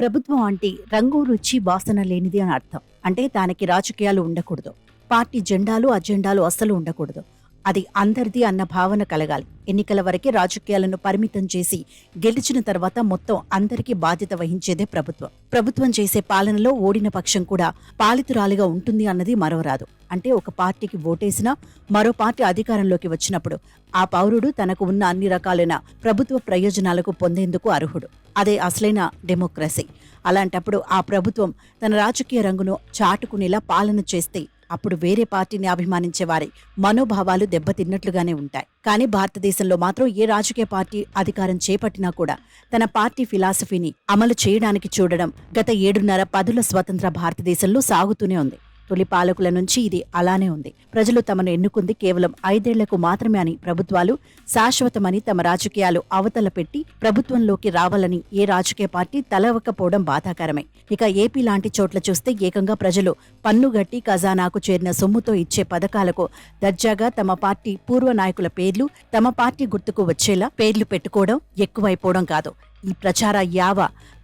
ప్రభుత్వం అంటే రంగు రుచి వాసన లేనిది అని అర్థం. అంటే దానికి రాజకీయాలు ఉండకూడదు. పార్టీ జెండాలు అజెండాలు అస్సలు ఉండకూడదు. అది అందరిది అన్న భావన కలగాలి. ఎన్నికల వరకే రాజకీయాలను పరిమితం చేసి గెలిచిన తర్వాత మొత్తం అందరికీ బాధ్యత వహించేదే ప్రభుత్వం. ప్రభుత్వం చేసే పాలనలో ఓడిన పక్షం కూడా పాలితురాలిగా ఉంటుంది అన్నది మరోరాదు అంటే ఒక పార్టీకి ఓటేసినా మరో పార్టీ అధికారంలోకి వచ్చినప్పుడు ఆ పౌరుడు తనకు ఉన్న అన్ని రకాలైన ప్రభుత్వ ప్రయోజనాలకు పొందేందుకు అర్హుడు. అదే అసలైన డెమోక్రసీ. అలాంటప్పుడు ఆ ప్రభుత్వం తన రాజకీయ రంగును చాటుకునేలా పాలన చేస్తే అప్పుడు వేరే పార్టీని అభిమానించే వారి మనోభావాలు దెబ్బతిన్నట్లుగానే ఉంటాయి. కానీ భారతదేశంలో మాత్రం ఏ రాజకీయ పార్టీ అధికారం చేపట్టినా కూడా తన పార్టీ ఫిలాసఫీని అమలు చేయడానికి చూడడం గత ఏడున్నర పదుల స్వతంత్ర భారతదేశంలో సాగుతూనే ఉంది. తొలి పాలకుల నుంచి ఇది అలానే ఉంది. ప్రజలు తమను ఎన్నుకుంది కేవలం ఐదేళ్ళకు మాత్రమే అని ప్రభుత్వాలు శాశ్వతమని తమ రాజకీయాలు అవతల పెట్టి ప్రభుత్వంలోకి రావాలని ఏ రాజకీయ పార్టీ తలవకపోవడం బాధాకరమే. ఇక ఏపీ లాంటి చోట్ల చూస్తే ఏకంగా ప్రజలు పన్నుగట్టి ఖజానాకు చేరిన సొమ్ముతో ఇచ్చే పథకాలకు దర్జాగా తమ పార్టీ పూర్వ నాయకుల పేర్లు తమ పార్టీ గుర్తుకు వచ్చేలా పేర్లు పెట్టుకోవడం ఎక్కువైపోవడం కాదు. ఈ ప్రచార యావ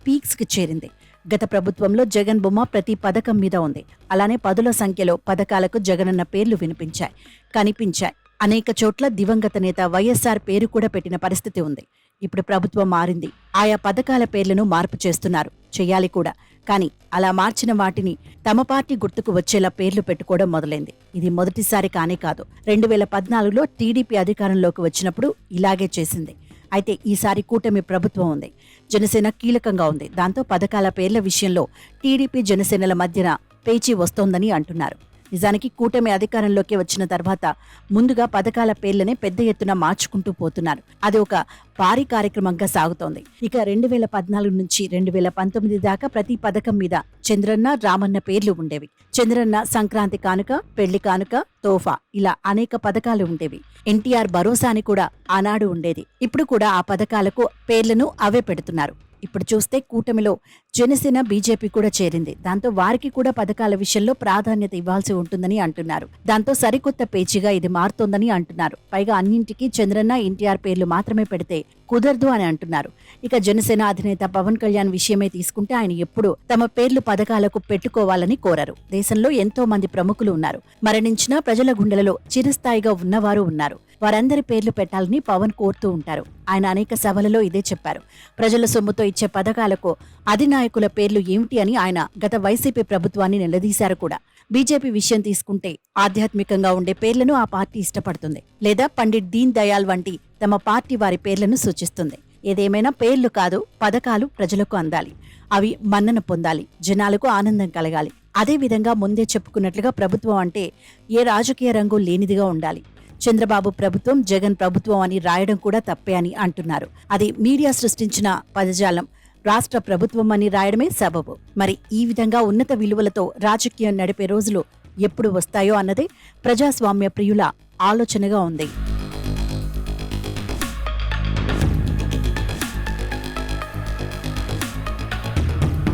పీక్స్కి చేరింది. గత ప్రభుత్వంలో జగన్ బొమ్మ ప్రతి పథకం మీద ఉంది. అలానే పదుల సంఖ్యలో పథకాలకు జగనన్న పేర్లు వినిపించాయి. కనిపించాయి. అనేక చోట్ల దివంగత నేత వైఎస్ఆర్ పేరు కూడా పెట్టిన పరిస్థితి ఉంది. ఇప్పుడు ప్రభుత్వం మారింది. ఆయా పథకాల పేర్లను మార్పు చేస్తున్నారు. చేయాలి కూడా. కానీ అలా మార్చిన వాటిని తమ పార్టీ గుర్తుకు వచ్చేలా పేర్లు పెట్టుకోవడం మొదలైంది. ఇది మొదటిసారి కానే కాదు. రెండు వేల పద్నాలుగులో టీడీపీ అధికారంలోకి వచ్చినప్పుడు ఇలాగే చేసింది. అయితే ఈసారి కూటమి ప్రభుత్వం ఉంది. జనసేన కీలకంగా ఉంది. దాంతో పథకాల పేర్ల విషయంలో టీడీపీ జనసేనల మధ్యన పేచీ వస్తోందని అంటున్నారు. నిజానికి కూటమి అధికారంలోకి వచ్చిన తర్వాత ముందుగా పథకాల పేర్లనే పెద్ద ఎత్తున మార్చుకుంటూ పోతున్నారు. అది ఒక భారీ కార్యక్రమంగా సాగుతోంది. ఇక రెండు వేల పద్నాలుగు నుంచి రెండు వేల పంతొమ్మిది దాకా ప్రతి పథకం మీద చంద్రన్న రామన్న పేర్లు ఉండేవి. చంద్రన్న సంక్రాంతి కానుక పెళ్ళి కానుక తోఫా ఇలా అనేక పథకాలు ఉండేవి. ఎన్టీఆర్ భరోసా అని కూడా ఆనాడు ఉండేది. ఇప్పుడు కూడా ఆ పథకాలకు పేర్లను అవే పెడుతున్నారు. ఇప్పుడు చూస్తే కూటమిలో జనసేన బీజేపీ కూడా చేరింది. దాంతో వారికి కూడా పథకాల విషయంలో ప్రాధాన్యత ఇవ్వాల్సి ఉంటుందని అంటున్నారు. దాంతో సరికొత్త పేచీగా ఇది మారుతోందని అంటున్నారు. పైగా అన్నింటికీ చంద్రన్న ఎన్టీఆర్ పేర్లు మాత్రమే పెడితే కుదరదు అని అంటున్నారు. ఇక జనసేన అధినేత పవన్ కళ్యాణ్ విషయమే తీసుకుంటే ఆయన ఎప్పుడు తమ పేర్లు పథకాలకు పెట్టుకోవాలని కోరరు. దేశంలో ఎంతో మంది ప్రముఖులు ఉన్నారు. మరణించిన ప్రజల గుండెలలో చిరస్థాయిగా ఉన్నవారు ఉన్నారు. వారందరి పేర్లు పెట్టాలని పవన్ కోరుతూ ఉంటారు. ఆయన అనేక సభలలో ఇదే చెప్పారు. ప్రజల సొమ్ముతో ఇచ్చే పథకాలకు అధినాయ నాయకుల పేర్లు ఏమిటి అని ఆయన గత వైసీపీ ప్రభుత్వాన్ని నిలదీశారు కూడా. బీజేపీ విషయం తీసుకుంటే ఆధ్యాత్మికంగా ఉండే పేర్లను ఆ పార్టీ ఇష్టపడుతుంది. లేదా పండిట్ దీన్ దయాల్ వంటి తమ పార్టీ వారి పేర్లను సూచిస్తుంది. ఏదేమైనా పేర్లు కాదు పథకాలు ప్రజలకు అందాలి. అవి మన్నన పొందాలి జనాలకు ఆనందం కలగాలి. అదే విధంగా ముందే చెప్పుకున్నట్లుగా ప్రభుత్వం అంటే ఏ రాజకీయ రంగు లేనిదిగా ఉండాలి. చంద్రబాబు ప్రభుత్వం జగన్ ప్రభుత్వం అని రాయడం కూడా తప్పే అని అంటున్నారు. అది మీడియా సృష్టించిన పదజాలం. రాష్ట్ర ప్రభుత్వం అని రాయడమే సబబు. మరి ఈ విధంగా ఉన్నత విలువలతో రాజకీయం నడిపే రోజులు ఎప్పుడు వస్తాయో అన్నదే ప్రజాస్వామ్య ప్రియుల ఆలోచనగా ఉంది.